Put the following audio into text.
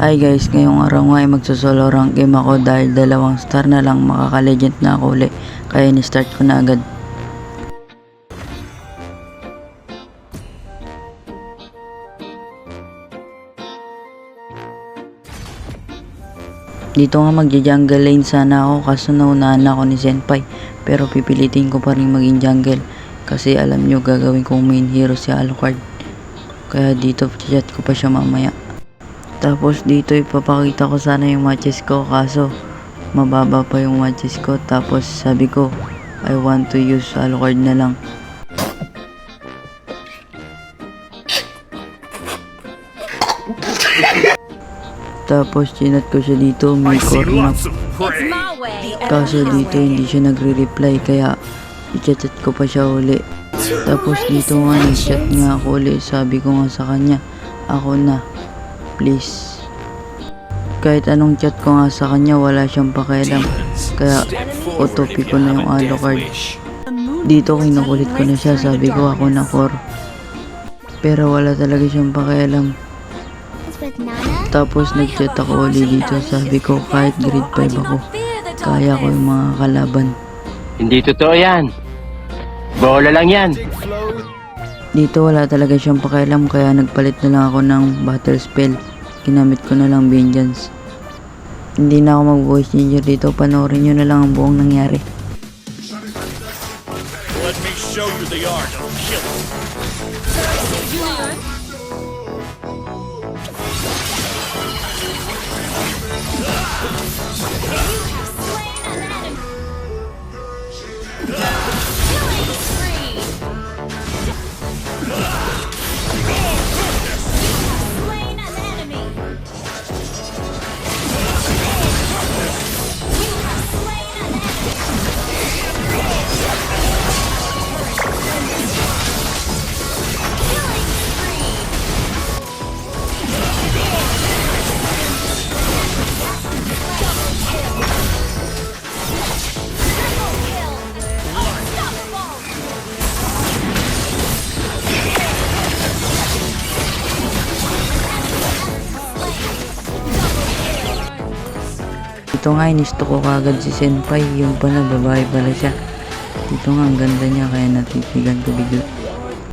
Hi guys, ngayong araw nga ay magsosolo rank game ako dahil dalawang star na lang makaka-legend na ako uli. Kaya ni-start ko na agad. Dito nga magja-jungle lane sana ako kaso naunahan ako ni Senpai. Pero pipilitin ko pa rin maging jungle. Kasi alam nyo gagawin kong main hero si Alucard. Kaya dito chat ko pa siya mamaya. Tapos dito ipapakita ko sana yung matches ko kaso mababa pa yung matches ko. Tapos sabi ko I want to use Alucard na lang. Tapos chinat ko siya dito may corner. Kaso dito hindi siya nagre-reply kaya i-chat ko pa siya uli. Tapos dito nga nag-chat nga ako uli. Sabi ko nga sa kanya, ako na. Please. Kahit anong chat ko nga sa kanya, wala siyang pakialam. Kaya utopi ko na yung Alucard. Dito kinukulit ko na siya. Sabi ko ako na core. Pero wala talaga siyang pakialam. Tapos nag-chat ako uli dito. Sabi ko kahit grade 5 ako, kaya ko yung mga kalaban. Hindi totoo yan. Bola lang yan. Dito wala talaga siyang pakialam kaya nagpalit na lang ako ng battle spell. Ginamit ko na lang vengeance. Hindi na ako mag-voice changer dito. Panoorin nyo na lang ang buong nangyari. Let me show you the art of killing. Dito nga inisto ko kagad si Senpai. Yung pala babae pala siya. Dito nga ang ganda niya kaya natitigan ko bigla.